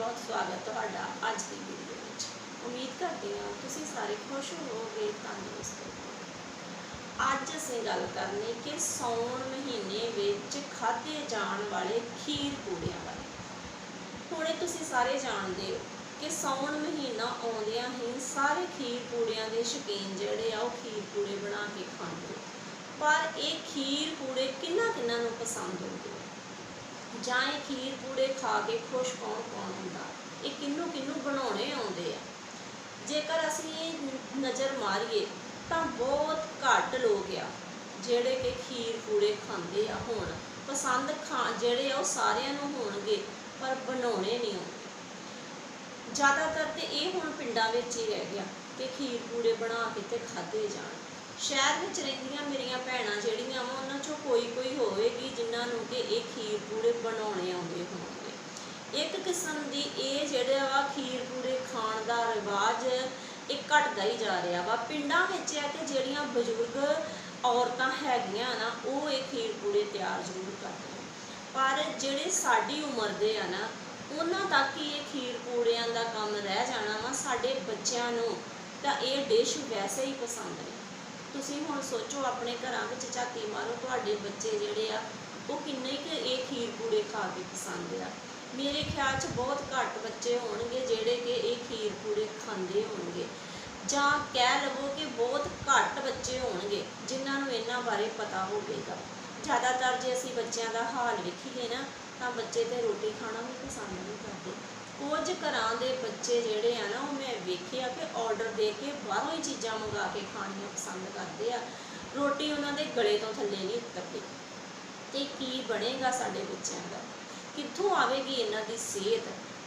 ਬਹੁਤ ਸਵਾਗਤ ਤੁਹਾਡਾ ਅੱਜ ਦੀ ਵੀਡੀਓ ਵਿੱਚ। ਉਮੀਦ ਕਰਦੇ ਹਾਂ ਤੁਸੀਂ ਸਾਰੇ ਖੁਸ਼ ਹੋਵੋਗੇ, ਤੰਦਰੁਸਤ ਹੋਵੋਗੇ। ਅੱਜ ਅਸੀਂ ਗੱਲ ਕਰਨੀ ਕਿ ਸੌਣ ਮਹੀਨੇ ਵਿੱਚ ਖਾਧੇ ਜਾਣ ਵਾਲੇ ਖੀਰ ਪੂੜਿਆਂ ਬਾਰੇ। ਹੁਣੇ ਤੁਸੀਂ ਸਾਰੇ ਜਾਣਦੇ ਹੋ ਕਿ ਸੌਣ ਮਹੀਨਾ ਆਉਂਦਿਆਂ ਹੀ ਸਾਰੇ ਖੀਰ ਪੂੜਿਆਂ ਦੇ ਸ਼ੌਕੀਨ ਜਿਹੜੇ ਆ ਉਹ ਖੀਰ ਪੂੜੇ ਬਣਾ ਕੇ ਖਾਂਦੇ ਪਰ ਇਹ ਖੀਰ ਪੂੜੇ ਕਿੰਨਾ ਕਿੰਨਾ ਨੂੰ ਪਸੰਦ ਹੁੰਦੇ ਜਾਂ ਇਹ ਖੀਰ ਪੂੜੇ ਖਾ ਕੇ ਖੁਸ਼ ਕੌਣ ਕੌਣ ਹੁੰਦਾ? ਇਹ ਕਿੰਨੂੰ ਕਿੰਨੂੰ ਬਣਾਉਣੇ ਆਉਂਦੇ ਆ? ਜੇਕਰ ਅਸੀਂ ਇਹ ਨਜ਼ਰ ਮਾਰੀਏ, ਤਾਂ ਬਹੁਤ ਘੱਟ ਲੋਕ ਆ ਜਿਹੜੇ ਕਿ ਖੀਰ ਪੂੜੇ ਖਾਂਦੇ ਆ ਹੁਣ। ਪਸੰਦ ਖਾ, ਜਿਹੜੇ ਆ ਉਹ ਸਾਰਿਆਂ ਨੂੰ ਹੋਣਗੇ, ਪਰ ਬਣਾਉਣੇ ਨਹੀਂ ਆਉਂਦੇ। ਜ਼ਿਆਦਾਤਰ ਤੇ ਇਹ ਹੁਣ ਪਿੰਡਾਂ ਵਿੱਚ ਹੀ ਰਹਿ ਗਿਆ ਕਿ ਖੀਰ ਪੂੜੇ ਬਣਾ ਕੇ ਤੇ ਖਾਧੇ ਜਾਣ। ਸ਼ਹਿਰ ਵਿੱਚ ਰਹਿੰਦੀਆਂ ਮੇਰੀਆਂ ਭੈਣਾਂ ਜਿਹੜੀਆਂ ਵਾ ਕੋਈ ਕੋਈ ਹੋਵੇਗੀ ਜਿਨ੍ਹਾਂ ਨੂੰ ਕਿ ਇਹ ਖੀਰ ਪੂੜੇ ਬਣਾਉਣੇ ਆਉਂਦੇ ਹੋਣਗੇ। ਇੱਕ ਕਿਸਮ ਦੀ ਇਹ ਜਿਹੜਾ ਵਾ ਖੀਰ ਪੂੜੇ ਖਾਣ ਦਾ ਰਿਵਾਜ ਇਹ ਘਟਦਾ ਹੀ ਜਾ ਰਿਹਾ ਵਾ। ਪਿੰਡਾਂ ਵਿੱਚ ਹੈ ਕਿ ਜਿਹੜੀਆਂ ਬਜ਼ੁਰਗ ਔਰਤਾਂ ਹੈਗੀਆਂ ਨਾ, ਉਹ ਇਹ ਖੀਰ ਪੂੜੇ ਤਿਆਰ ਜ਼ਰੂਰ ਕਰਦੀਆਂ ਪਰ ਜਿਹੜੇ ਸਾਡੀ ਉਮਰ ਦੇ ਆ ਨਾ, ਉਹਨਾਂ ਤੱਕ ਹੀ ਇਹ ਖੀਰ ਪੂੜਿਆਂ ਦਾ ਕੰਮ ਰਹਿ ਜਾਣਾ ਵਾ ਸਾਡੇ ਬੱਚਿਆਂ ਨੂੰ। ਤਾਂ ਇਹ ਡਿਸ਼ ਵੈਸੇ ਹੀ ਪਸੰਦ ਨਹੀਂ ਤੁਸੀਂ ਹੁਣ ਸੋਚੋ ਆਪਣੇ ਘਰਾਂ ਵਿੱਚ ਝਾਤੀ ਮਾਰੋ, ਤੁਹਾਡੇ ਬੱਚੇ ਜਿਹੜੇ ਆ, ਉਹ ਕਿੰਨੇ ਕੁ ਇਹ ਖੀਰ ਪੂੜੇ ਖਾ ਕੇ ਪਸੰਦ ਆ। ਮੇਰੇ ਖਿਆਲ 'ਚ ਬਹੁਤ ਘੱਟ ਬੱਚੇ ਹੋਣਗੇ ਜਿਹੜੇ ਕਿ ਇਹ ਖੀਰ ਪੂੜੇ ਖਾਂਦੇ ਹੋਣਗੇ। ਜਾਂ ਕਹਿ ਲਵੋ ਕਿ ਬਹੁਤ ਘੱਟ ਬੱਚੇ ਹੋਣਗੇ, ਜਿਨ੍ਹਾਂ ਨੂੰ ਇਹਨਾਂ ਬਾਰੇ ਪਤਾ ਹੋਵੇਗਾ। ਜ਼ਿਆਦਾਤਰ ਜੇ ਅਸੀਂ ਬੱਚਿਆਂ ਦਾ ਹਾਲ ਵੇਖੀਏ ਨਾ, ਤਾਂ ਬੱਚੇ ਤੇ ਰੋਟੀ ਖਾਣਾ ਵੀ ਪਸੰਦ ਨਹੀਂ ਕਰਦੇ। ਕੁਝ ਘਰਾਂ ਦੇ ਬੱਚੇ ਜਿਹੜੇ ਆ ਨਾ, ਉਹ ਮੈਂ ਵੇਖਿਆ ਕਿ ਆਰਡਰ ਦੇ ਕੇ ਬਾਹਰੋਂ ਹੀ ਚੀਜ਼ਾਂ ਮੰਗਾ ਕੇ ਖਾਣੀਆਂ ਪਸੰਦ ਕਰਦੇ ਆ। ਰੋਟੀ ਉਹਨਾਂ ਦੇ ਗਲੇ ਤੋਂ ਥੱਲੇ ਨਹੀਂ ਉਤਰਦੀ। ਤੇ ਕੀ ਬਣੇਗਾ ਸਾਡੇ ਬੱਚਿਆਂ ਦਾ? ਕਿੱਥੋਂ ਆਵੇਗੀ ਇਹਨਾਂ ਦੀ ਸਿਹਤ?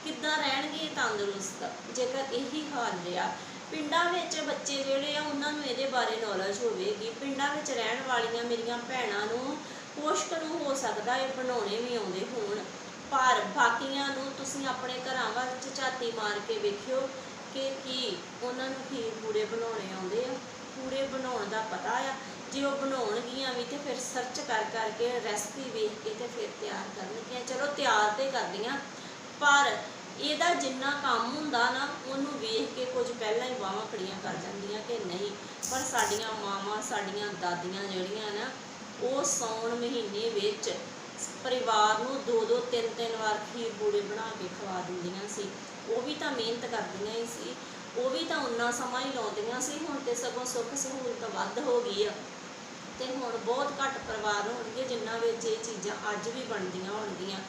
ਕਿੱਦਾਂ ਰਹਿਣਗੇ ਤੰਦਰੁਸਤ? ਜੇਕਰ ਇਹੀ ਹਾਲ ਰਿਹਾ, ਪਿੰਡਾਂ ਵਿੱਚ ਬੱਚੇ ਜਿਹੜੇ ਆ, ਉਹਨਾਂ ਨੂੰ ਇਹਦੇ ਬਾਰੇ ਨੌਲੇਜ ਹੋਵੇਗੀ। ਪਿੰਡਾਂ ਵਿੱਚ ਰਹਿਣ ਵਾਲੀਆਂ ਮੇਰੀਆਂ ਭੈਣਾਂ ਨੂੰ ਕੁਛ ਨੂੰ ਹੋ ਸਕਦਾ ਇਹ ਬਣਾਉਣੇ ਵੀ ਆਉਂਦੇ ਹੋਣ। ਬਾਕੀਆਂ ਨੂੰ ਤੁਸੀਂ ਆਪਣੇ ਘਰਾਂ ਵਿੱਚ ਝਾਤੀ ਮਾਰ ਕੇ ਵੇਖਿਓ ਕਿ ਕੀ ਉਹਨਾਂ ਨੂੰ ਖੀਰ ਪੂੜੇ ਬਣਾਉਣੇ ਆਉਂਦੇ ਆ। ਪੂੜੇ ਬਣਾਉਣ ਦਾ ਪਤਾ ਆ। ਜੇ ਉਹ ਬਣਾਉਣਗੀਆਂ ਵੀ ਤੇ ਫਿਰ ਸਰਚ ਕਰ ਕਰਕੇ ਰੈਸਪੀ ਵੇਖ ਕੇ ਤੇ ਫਿਰ ਤਿਆਰ ਕਰਨਗੀਆਂ। ਚਲੋ ਤਿਆਰ ਤੇ ਕਰਦੀਆਂ, ਪਰ ਇਹਦਾ ਜਿੰਨਾ ਕੰਮ ਹੁੰਦਾ ਨਾ, ਉਹਨੂੰ ਵੇਖ ਕੇ ਕੁਝ ਪਹਿਲਾਂ ਹੀ ਬਾਹਾਂ ਖੜੀਆਂ ਕਰ ਜਾਂਦੀਆਂ ਕਿ ਨਹੀਂ। ਪਰ ਸਾਡੀਆਂ ਮਾਵਾਂ, ਸਾਡੀਆਂ ਦਾਦੀਆਂ ਜਿਹੜੀਆਂ ਨਾ, ਉਹ ਸੌਣ ਮਹੀਨੇ ਵਿੱਚ ਪਰਿਵਾਰ ਨੂੰ ਦੋ ਦੋ, ਤਿੰਨ ਤਿੰਨ ਵਾਰ ਖੀਰ ਪੂੜੇ ਬਣਾ ਕੇ ਖਵਾ ਦਿੰਦੀਆਂ ਸੀ। ਉਹ ਵੀ ਤਾਂ ਮਿਹਨਤ ਕਰਦੀਆਂ ਹੀ ਸੀ। ਉਹ ਵੀ ਤਾਂ ਉਨਾ ਸਮਾਂ ਹੀ ਲਾਉਂਦੀਆਂ ਸੀ। ਹੁਣ ਤੇ ਸਗੋਂ ਸੁੱਖ ਸਹੂਲਤ ਵੱਧ ਹੋ ਗਈ ਆ। ਤੇ ਹੁਣ ਬਹੁਤ ਘੱਟ ਪਰਿਵਾਰ ਹੋਣਗੇ, ਜਿਨ੍ਹਾਂ ਵਿੱਚ ਇਹ ਚੀਜ਼ਾਂ ਅੱਜ ਵੀ ਬਣਦੀਆਂ ਹੋਣਗੀਆਂ।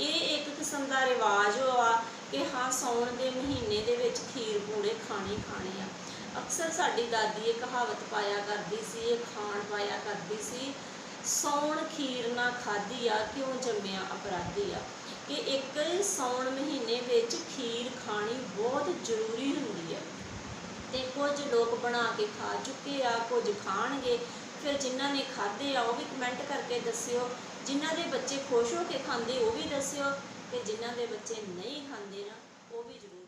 ਇਹ ਇੱਕ ਕਿਸਮ ਦਾ ਰਿਵਾਜ ਆ ਕਿ ਹਾਂ, ਸੌਣ ਦੇ ਮਹੀਨੇ ਦੇ ਵਿੱਚ ਖੀਰ ਪੂੜੇ ਖਾਣੇ ਖਾਣੇ ਆ। ਅਕਸਰ ਸਾਡੀ ਦਾਦੀ ਇਹ ਕਹਾਵਤ ਪਾਇਆ ਕਰਦੀ ਸੀ, ਇਹ ਖਾਣ ਪਾਇਆ ਕਰਦੀ ਸੀ। ਸੌਣ ਖੀਰ ਨਾ ਖਾਧੀ ਆ, ਕਿਉਂ ਜੰਮਿਆ ਅਪਰਾਧੀ ਆ? ਕਿ ਇੱਕ ਸੌਣ ਮਹੀਨੇ ਵਿੱਚ ਖੀਰ ਖਾਣੀ ਬਹੁਤ ਜ਼ਰੂਰੀ ਹੁੰਦੀ ਹੈ ਤੇ ਕੁਝ ਲੋਕ ਬਣਾ ਕੇ ਖਾ ਚੁੱਕੇ ਆ, ਕੁਝ ਖਾਣਗੇ। ਫਿਰ ਜਿਨ੍ਹਾਂ ਨੇ ਖਾਧੇ ਆ, ਉਹ ਵੀ ਕਮੈਂਟ ਕਰਕੇ ਦੱਸਿਓ। ਜਿਨ੍ਹਾਂ ਦੇ ਬੱਚੇ ਖੁਸ਼ ਹੋ ਕੇ ਖਾਂਦੇ, ਉਹ ਵੀ ਦੱਸਿਓ। ਤੇ ਜਿਨ੍ਹਾਂ ਦੇ ਬੱਚੇ ਨਹੀਂ ਖਾਂਦੇ ਨਾ, ਉਹ ਵੀ ਜ਼ਰੂਰ